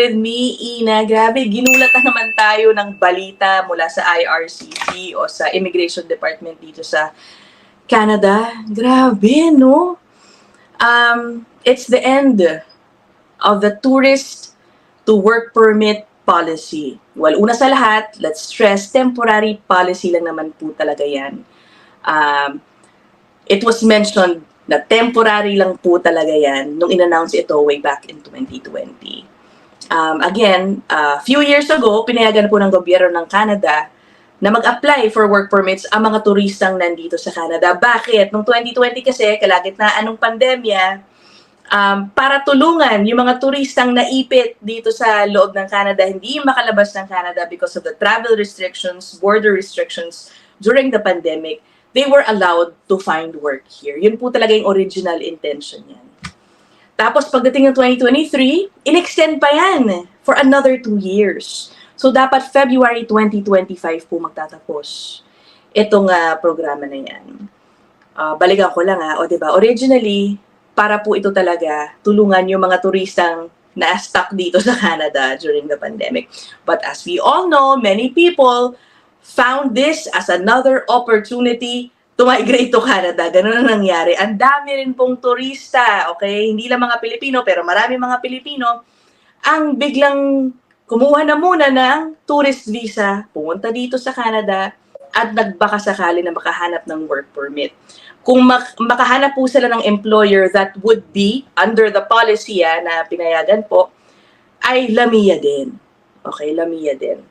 with me, Ina. Grabe, ginulat na naman tayo ng balita mula sa IRCC o sa Immigration Department dito sa Canada. Grabe, no? Um, it's the end of the tourist to work permit policy. Well, una sa lahat, let's stress, temporary policy lang naman po talaga yan. Um, it was mentioned na temporary lang po talaga yan nung in-announce ito way back in 2020. Um, again, a few years ago, pinayagan po ng gobyerno ng Canada na mag-apply for work permits ang mga turistang nandito sa Canada. Bakit? Noong 2020 kasi, kalagitnaan ng pandemya, um, para tulungan yung mga turistang naipit dito sa loob ng Canada, hindi makalabas ng Canada because of the travel restrictions, border restrictions during the pandemic, they were allowed to find work here. Yun po talaga yung original intention yan. Tapos pagdating ng 2023, in-extend pa yan for another two years. So dapat February 2025 po magtatapos itong ah, programa na yan. Ah, balikan ko lang ha, o 'di ba? Originally, para po ito talaga tulungan yung mga turistang na-stuck dito sa Canada during the pandemic. But as we all know, many people found this as another opportunity to migrate to Canada. Ganun ang nangyari. Ang dami rin pong turista, okay? Hindi lang mga Pilipino, pero marami mga Pilipino ang biglang kumuha na muna ng tourist visa, pumunta dito sa Canada, at nagbaka sakali na makahanap ng work permit. Kung mak- makahanap po sila ng employer that would be under the policy ah, na pinayagan po, ay Lamia din. Okay, Lamia din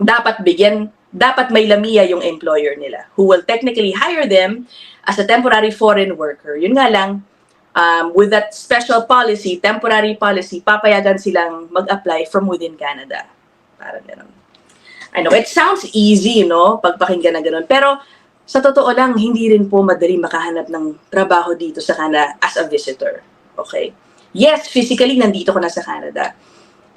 dapat bigyan, dapat may lamia yung employer nila who will technically hire them as a temporary foreign worker. Yun nga lang, um, with that special policy, temporary policy, papayagan silang mag-apply from within Canada. Parang ganun. I know, it sounds easy, no? Pagpakinggan na ganun. Pero, sa totoo lang, hindi rin po madali makahanap ng trabaho dito sa Canada as a visitor. Okay? Yes, physically, nandito ko na sa Canada.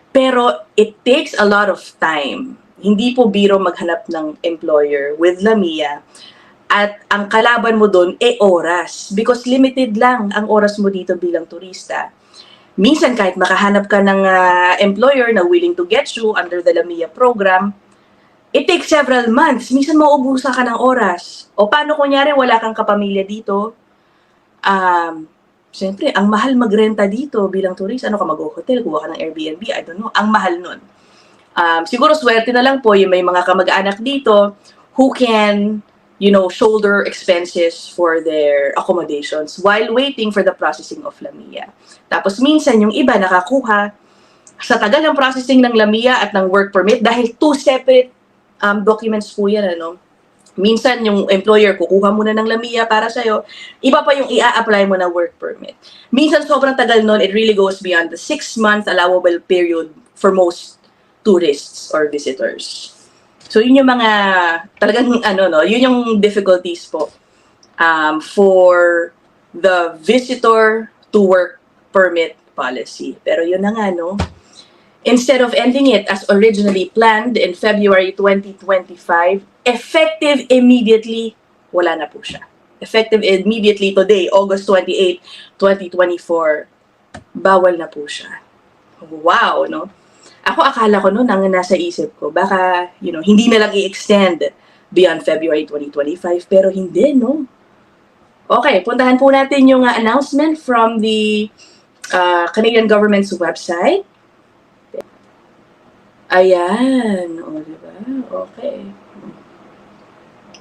Pero, it takes a lot of time hindi po biro maghanap ng employer with Lamia at ang kalaban mo doon e oras because limited lang ang oras mo dito bilang turista. Minsan kahit makahanap ka ng ah, employer na willing to get you under the Lamia program, it takes several months. Minsan mauubusan ka ng oras. O paano kunyari wala kang kapamilya dito? Um, Siyempre, ang mahal magrenta dito bilang turista. Ano ka, mag-hotel, kuha ka ng Airbnb, I don't know. Ang mahal nun. Um, siguro swerte na lang po yung may mga kamag-anak dito who can, you know, shoulder expenses for their accommodations while waiting for the processing of Lamia. Tapos minsan yung iba nakakuha sa tagal ng processing ng Lamia at ng work permit dahil two separate um, documents po yan, ano. Minsan yung employer kukuha muna ng Lamia para sa'yo, iba pa yung i-apply mo na work permit. Minsan sobrang tagal nun, it really goes beyond the six-month allowable period for most tourists or visitors. So yun yung mga talagang ano no, yun yung difficulties po um, for the visitor to work permit policy. Pero yun na nga no. Instead of ending it as originally planned in February 2025, effective immediately, wala na po siya. Effective immediately today, August 28, 2024, bawal na po siya. Wow, no? Ako akala ko noon ang nasa isip ko, baka, you know, hindi na lang i-extend beyond February 2025, pero hindi, no? Okay, puntahan po natin yung uh, announcement from the uh, Canadian government's website. Ayan, o, diba? Okay.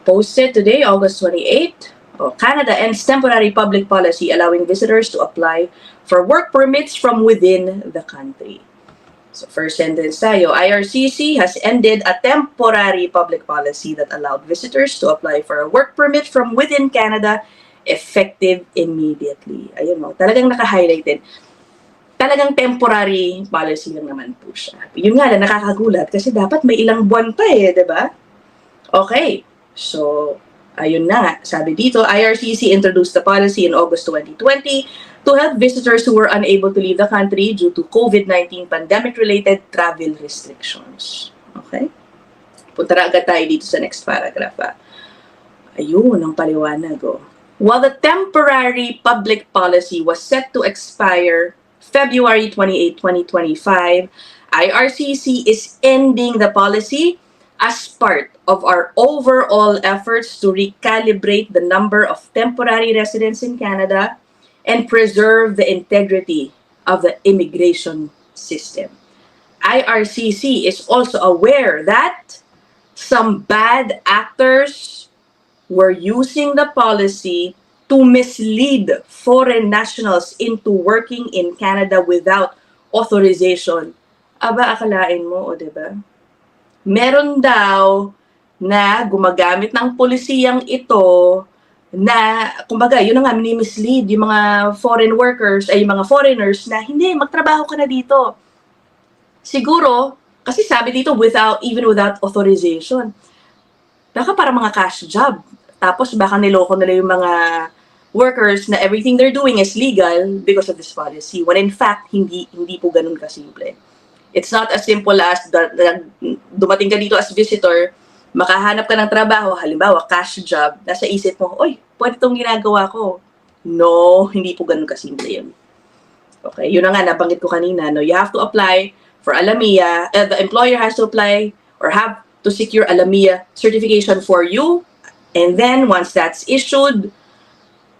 Posted today, August 28. Oh, Canada ends temporary public policy allowing visitors to apply for work permits from within the country. So first sentence tayo, IRCC has ended a temporary public policy that allowed visitors to apply for a work permit from within Canada effective immediately. Ayun mo, talagang naka-highlighted. Talagang temporary policy lang naman po siya. Yun nga lang, nakakagulat kasi dapat may ilang buwan pa eh, di ba? Okay, so ayun na. Sabi dito, IRCC introduced the policy in August 2020 to help visitors who were unable to leave the country due to COVID-19 pandemic-related travel restrictions. Okay? Punta na agad tayo dito sa next paragraph. Ah. Ayun, ang paliwanag. Oh. While the temporary public policy was set to expire February 28, 2025, IRCC is ending the policy as part of our overall efforts to recalibrate the number of temporary residents in Canada and preserve the integrity of the immigration system. IRCC is also aware that some bad actors were using the policy to mislead foreign nationals into working in Canada without authorization. Aba, akalain mo, o diba? Meron daw na gumagamit ng polisiyang ito na, kumbaga, yun na nga, mini-mislead yung mga foreign workers, ay yung mga foreigners na, hindi, magtrabaho ka na dito. Siguro, kasi sabi dito, without, even without authorization. Baka para mga cash job. Tapos baka niloko nila yung mga workers na everything they're doing is legal because of this policy. When in fact, hindi hindi po ganun kasimple. It's not as simple as da- da- dumating ka dito as visitor, makahanap ka ng trabaho, halimbawa cash job, nasa isip mo, oy, pwede itong ginagawa ko. No, hindi po ganun kasimple yun. Okay, yun na nga, nabanggit ko kanina, no, you have to apply for Alamia, uh, the employer has to apply or have to secure Alamia certification for you, and then once that's issued,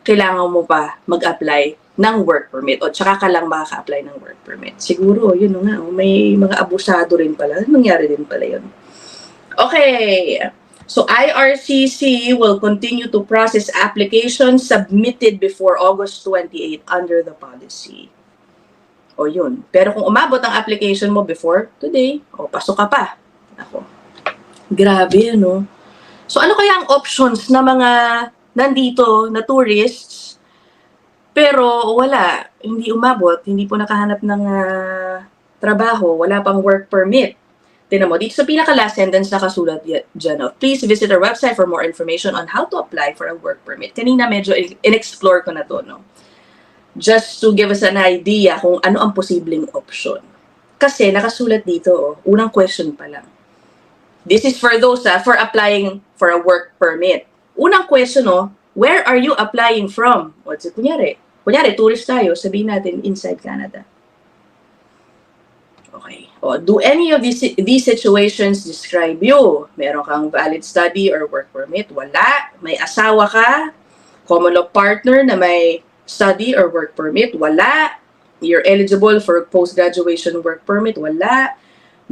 kailangan mo pa mag-apply ng work permit o tsaka ka lang makaka-apply ng work permit. Siguro, yun nga, may mga abusado rin pala. Nangyari din pala yun. Okay. So, IRCC will continue to process applications submitted before August 28 under the policy. O yun. Pero kung umabot ang application mo before today, o pasok ka pa. Ako. Grabe, ano? So, ano kaya ang options na mga nandito na tourists pero wala, hindi umabot, hindi po nakahanap ng ah, trabaho, wala pang work permit. Tinan mo, dito sa pinaka-last sentence nakasulat y- dyan, oh, please visit our website for more information on how to apply for a work permit. Kanina medyo in- in-explore ko na to, no? Just to give us an idea kung ano ang posibleng option. Kasi nakasulat dito, oh, unang question pa lang. This is for those ah, for applying for a work permit. Unang question, oh, where are you applying from? It? Kunyari, kunyari, tourist tayo, sabihin natin inside Canada. Okay. O, do any of these, these situations describe you? Meron kang valid study or work permit? Wala. May asawa ka? Common law partner na may study or work permit? Wala. You're eligible for post-graduation work permit? Wala.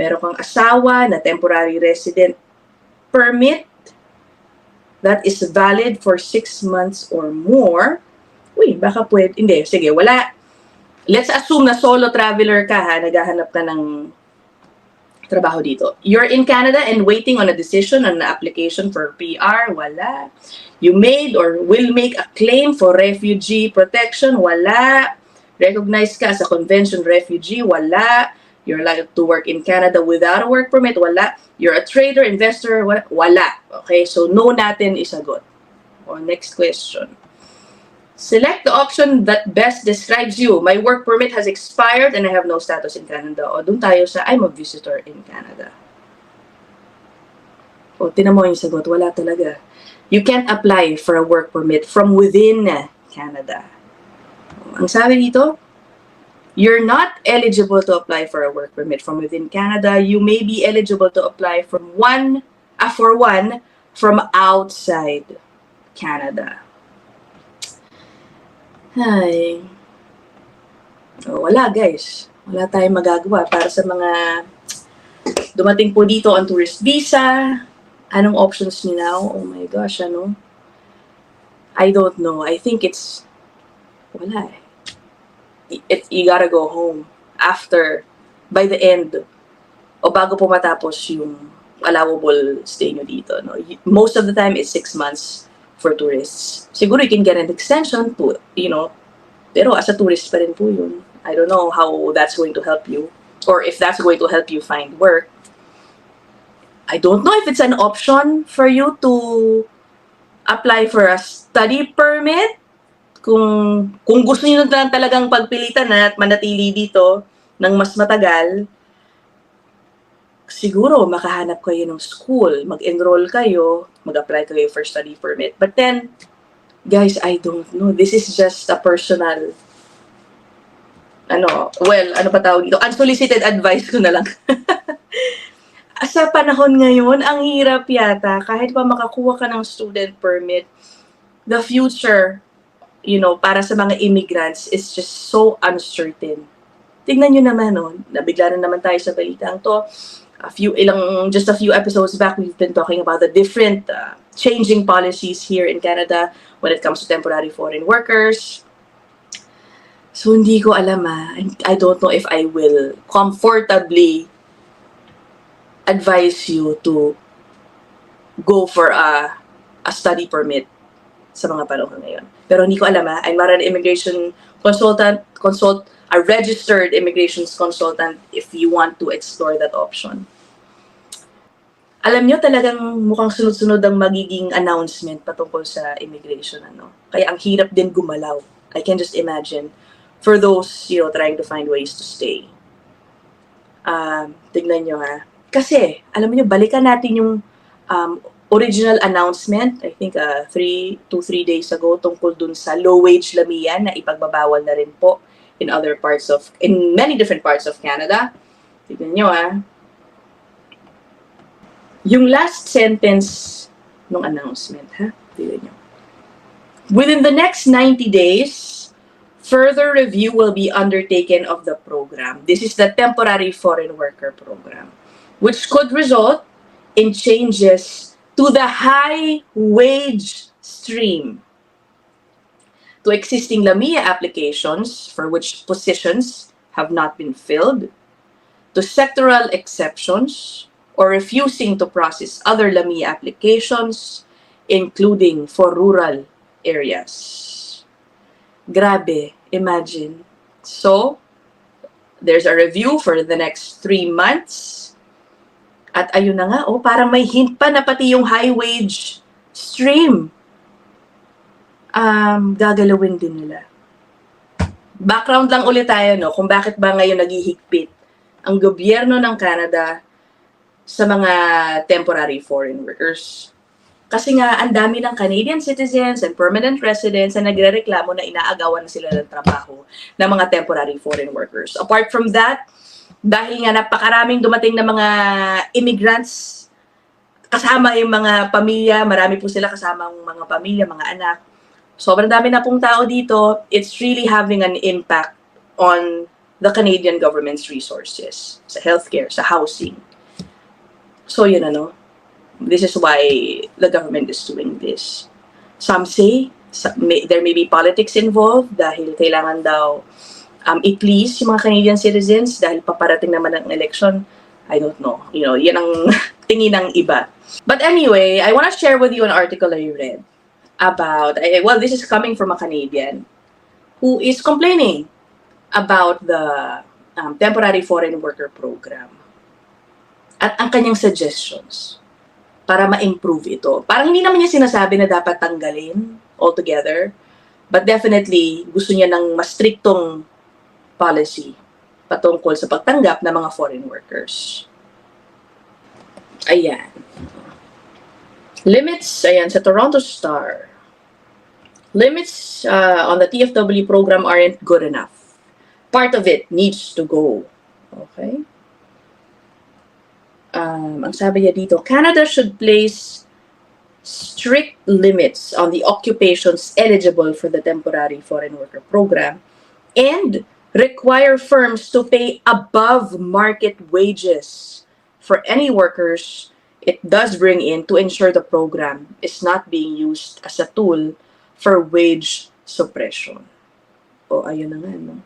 Meron kang asawa na temporary resident permit that is valid for six months or more. Uy, baka pwede. Hindi, sige, wala. Let's assume na solo traveler ka ha, naghahanap ka ng trabaho dito. You're in Canada and waiting on a decision on an application for PR, wala. You made or will make a claim for refugee protection, wala. Recognized ka as a convention refugee, wala. You're allowed to work in Canada without a work permit, wala. You're a trader, investor, wa- wala. Okay, so no natin isagot. O, next question. Select the option that best describes you. My work permit has expired and I have no status in Canada. O, dun tayo sa I'm a visitor in Canada. O, tinan mo yung sagot. Wala talaga. You can't apply for a work permit from within Canada. Ang sabi dito, you're not eligible to apply for a work permit from within Canada. You may be eligible to apply from one, ah, for one from outside Canada. Hi. Oh, wala guys. Wala tayong magagawa para sa mga dumating po dito on tourist visa. Anong options niyo now? Oh my gosh, ano? I don't know. I think it's wala eh. It, you gotta go home after, by the end, o bago po matapos yung allowable stay nyo dito. No? Most of the time, it's six months for tourists. Siguro you can get an extension to, you know, pero as a tourist pa rin po yun. I don't know how that's going to help you or if that's going to help you find work. I don't know if it's an option for you to apply for a study permit kung kung gusto niyo na talagang pagpilitan at manatili dito ng mas matagal, siguro makahanap kayo ng school, mag-enroll kayo, mag-apply kayo for study permit. But then, guys, I don't know. This is just a personal ano, well, ano pa tawag dito? Unsolicited advice ko na lang. sa panahon ngayon, ang hirap yata, kahit pa makakuha ka ng student permit, the future, you know, para sa mga immigrants is just so uncertain. Tignan nyo naman, no, nabigla na naman tayo sa balitang to. A few, ilang, just a few episodes back, we've been talking about the different uh, changing policies here in Canada when it comes to temporary foreign workers. So, hindi ko alam ah. I don't know if I will comfortably advise you to go for a a study permit sa mga panahon ngayon. Pero hindi ko alam ha, I'm not an immigration consultant, consult, a registered immigration consultant if you want to explore that option. Alam nyo, talagang mukhang sunod-sunod ang magiging announcement patungkol sa immigration. Ano? Kaya ang hirap din gumalaw. I can just imagine for those, you know, trying to find ways to stay. Um, tignan nyo ha. Kasi, alam niyo balikan natin yung um, original announcement, I think uh, three, two, three days ago, tungkol dun sa low-wage lamian na ipagbabawal na rin po in other parts of, in many different parts of Canada. Tignan nyo ah. Yung last sentence ng announcement, ha? Tignan nyo. Within the next 90 days, further review will be undertaken of the program. This is the temporary foreign worker program, which could result in changes to the high wage stream to existing LAMIA applications for which positions have not been filled, to sectoral exceptions or refusing to process other LAMIA applications, including for rural areas. Grabe, imagine. So, there's a review for the next three months. At ayun na nga, oh, parang may hint pa na pati yung high wage stream um, gagalawin din nila. Background lang ulit tayo, no, kung bakit ba ngayon naghihigpit ang gobyerno ng Canada sa mga temporary foreign workers. Kasi nga, ang dami ng Canadian citizens and permanent residents na nagre-reklamo na inaagawan na sila ng trabaho ng mga temporary foreign workers. Apart from that, dahil nga napakaraming dumating na mga immigrants, kasama yung mga pamilya, marami po sila kasama ang mga pamilya, mga anak, sobrang dami na pong tao dito, it's really having an impact on the Canadian government's resources sa healthcare, sa housing. So, yun ano. This is why the government is doing this. Some say sa- may, there may be politics involved dahil kailangan daw um, i-please yung mga Canadian citizens dahil paparating naman ang election. I don't know. You know, yan ang tingin ng iba. But anyway, I want to share with you an article I read about, eh, well, this is coming from a Canadian who is complaining about the um, temporary foreign worker program at ang kanyang suggestions para ma-improve ito. Parang hindi naman niya sinasabi na dapat tanggalin altogether, but definitely gusto niya ng mas striktong policy patungkol sa pagtanggap ng mga foreign workers. Ayan. Limits, ayan, sa Toronto Star. Limits uh, on the TFW program aren't good enough. Part of it needs to go. Okay? Um, ang sabi niya dito, Canada should place strict limits on the occupations eligible for the temporary foreign worker program and require firms to pay above market wages for any workers it does bring in to ensure the program is not being used as a tool for wage suppression. O, ayun na nga, no?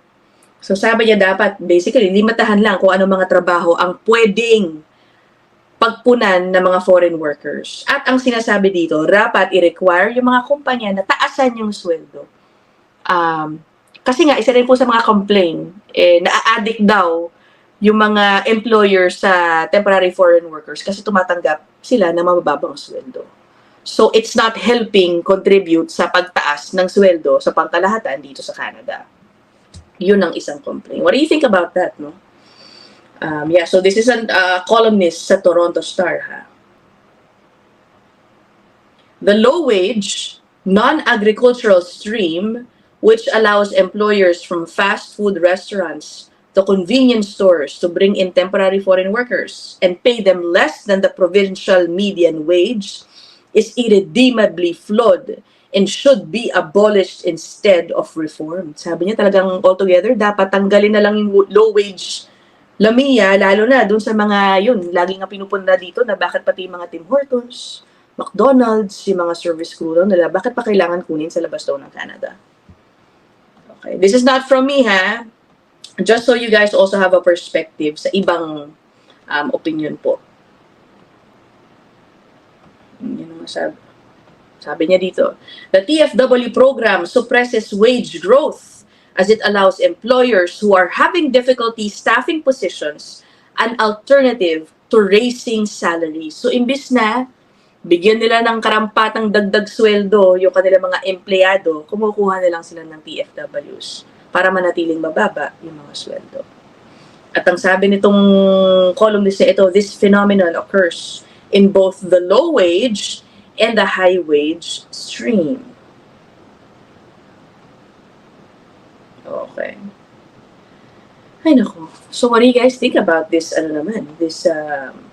So, sabi niya dapat, basically, limitahan lang kung ano mga trabaho ang pwedeng pagpunan ng mga foreign workers. At ang sinasabi dito, dapat i-require yung mga kumpanya na taasan yung sweldo. Um, kasi nga, isa rin po sa mga complaint, eh, na-addict daw yung mga employers sa temporary foreign workers kasi tumatanggap sila ng mabababang sweldo. So, it's not helping contribute sa pagtaas ng sweldo sa pangkalahatan dito sa Canada. Yun ang isang complaint. What do you think about that, no? Um, yeah, so this is a uh, columnist sa Toronto Star, ha? The low-wage, non-agricultural stream which allows employers from fast food restaurants to convenience stores to bring in temporary foreign workers and pay them less than the provincial median wage is irredeemably flawed and should be abolished instead of reformed. Sabi niya talagang altogether, dapat tanggalin na lang yung low wage Lamia, lalo na dun sa mga, yun, lagi nga pinupunta dito na bakit pati yung mga Tim Hortons, McDonald's, yung mga service crew daw nila, bakit pa kailangan kunin sa labas daw ng Canada? Okay, this is not from me, ha? Just so you guys also have a perspective sa ibang um, opinion po. Yun ang sabi. Sabi niya dito, the TFW program suppresses wage growth as it allows employers who are having difficulty staffing positions an alternative to raising salaries. So, imbis na bigyan nila ng karampatang dagdag sweldo yung kanilang mga empleyado, kumukuha na lang sila ng TFWs para manatiling mababa yung mga sweldo. At ang sabi nitong columnist na ito, this phenomenon occurs in both the low wage and the high wage stream. Okay. Ay, nako. So, what do you guys think about this, ano naman, this, um,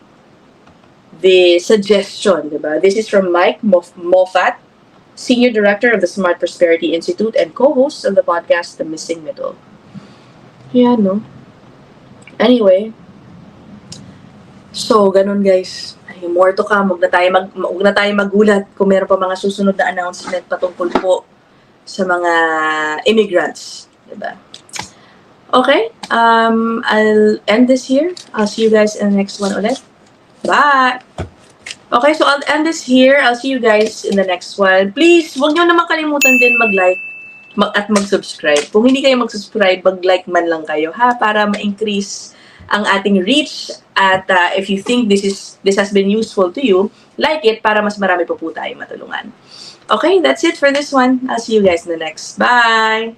the suggestion, diba? This is from Mike Mof- Moffat, Senior Director of the Smart Prosperity Institute and co-host of the podcast, The Missing Middle. Yeah, no? Anyway, so, ganun guys. Ay, more to come. Huwag na tayo, mag, huwag na tayo magulat kung meron pa mga susunod na announcement patungkol po sa mga immigrants. Diba? Okay, um, I'll end this here. I'll see you guys in the next one ulit. Bye! Okay, so I'll end this here. I'll see you guys in the next one. Please, huwag niyo naman kalimutan din mag-like mag at mag-subscribe. Kung hindi kayo mag-subscribe, mag-like man lang kayo, ha? Para ma-increase ang ating reach. At uh, if you think this is this has been useful to you, like it para mas marami po po tayo matulungan. Okay, that's it for this one. I'll see you guys in the next. Bye!